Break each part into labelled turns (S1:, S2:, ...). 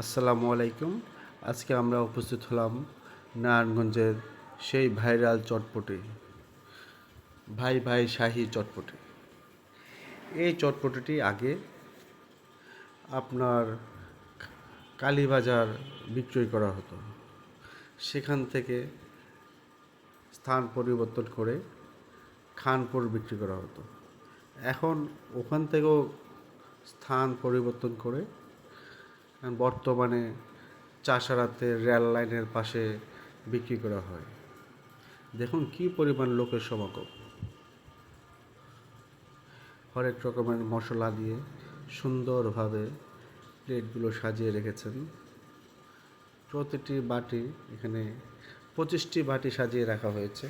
S1: আসসালামু আলাইকুম। আজকে আমরা উপস্থিত হলাম নারায়ণগঞ্জের সেই ভাইরাল চটপটি। ভাই ভাই শাহি চটপটি। এই চটপটিটি আগে আপনার কালীবাজার বিক্রয় করা হতো। সেখান থেকে স্থান পরিবর্তন করে খানপুর বিক্রি করা হতো। এখন ওখান থেকেও স্থান পরিবর্তন করে বর্তমানে চাষারাতে রেল লাইনের পাশে বিক্রি করা হয়। দেখুন কি পরিমাণ লোকের সমাগম। হরেক রকমের মশলা দিয়ে সুন্দরভাবে প্লেটগুলো সাজিয়ে রেখেছেন। প্রতিটি বাটি এখানে পঁচিশটি বাটি সাজিয়ে রাখা হয়েছে।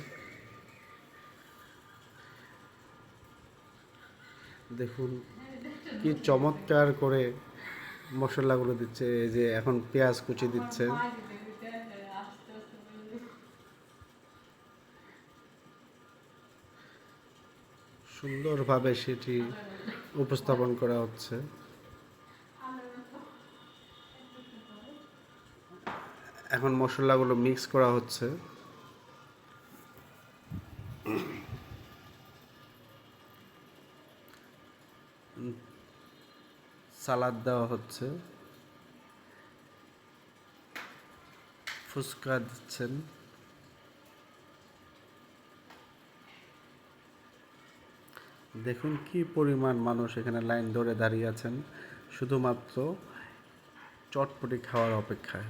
S1: দেখুন কি চমৎকার করে মশলাগুলো দিচ্ছে, এই যে এখন পেঁয়াজ কুচি দিচ্ছে। সুন্দরভাবে সেটি উপস্থাপন করা হচ্ছে। এখন মশলাগুলো মিক্স করা হচ্ছে। সালাদ দেওয়া হচ্ছে। ফুচকা দিচ্ছেন। দেখুন কি পরিমাণ মানুষ এখানে লাইন ধরে দাঁড়িয়ে আছেন। শুধুমাত্র চটপটি খাওয়ার অপেক্ষায়।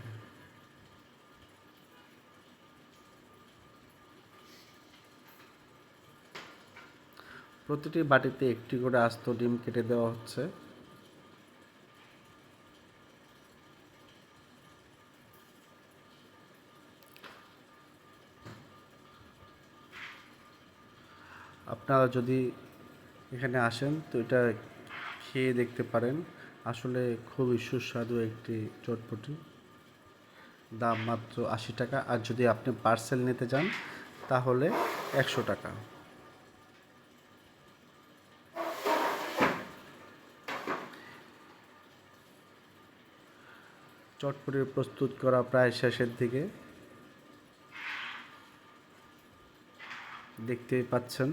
S1: প্রতিটি বাটিতে একটি করে আস্ত ডিম কেটে দেওয়া হচ্ছে। আপনারা যদি এখানে আসেন, তো এটা খেয়ে দেখতে পারেন। আসলে খুবই সুস্বাদু একটি চটপটি। দাম মাত্র আশি টাকা। আর যদি আপনি পার্সেল নিতে যান তাহলে একশো টাকা। চটপটির প্রস্তুত করা প্রায় শেষের দিকে। দেখতেই পাচ্ছেন।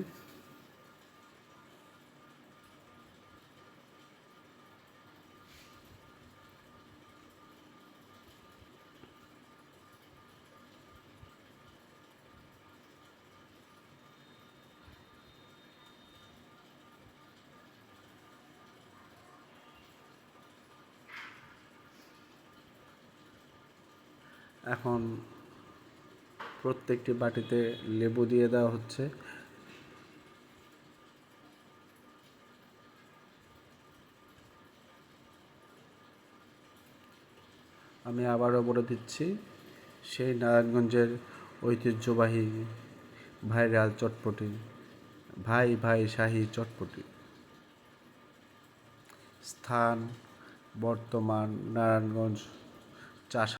S1: এখন প্রত্যেকটি বাটিতে লেবু দিয়ে দেওয়া হচ্ছে। আমি আবারও বলে দিচ্ছি, সেই নারায়ণগঞ্জের ঐতিহ্যবাহী ভাইরাল চটপটি, ভাই ভাই শাহী চটপটি। স্থান বর্তমান নারায়ণগঞ্জ চাষ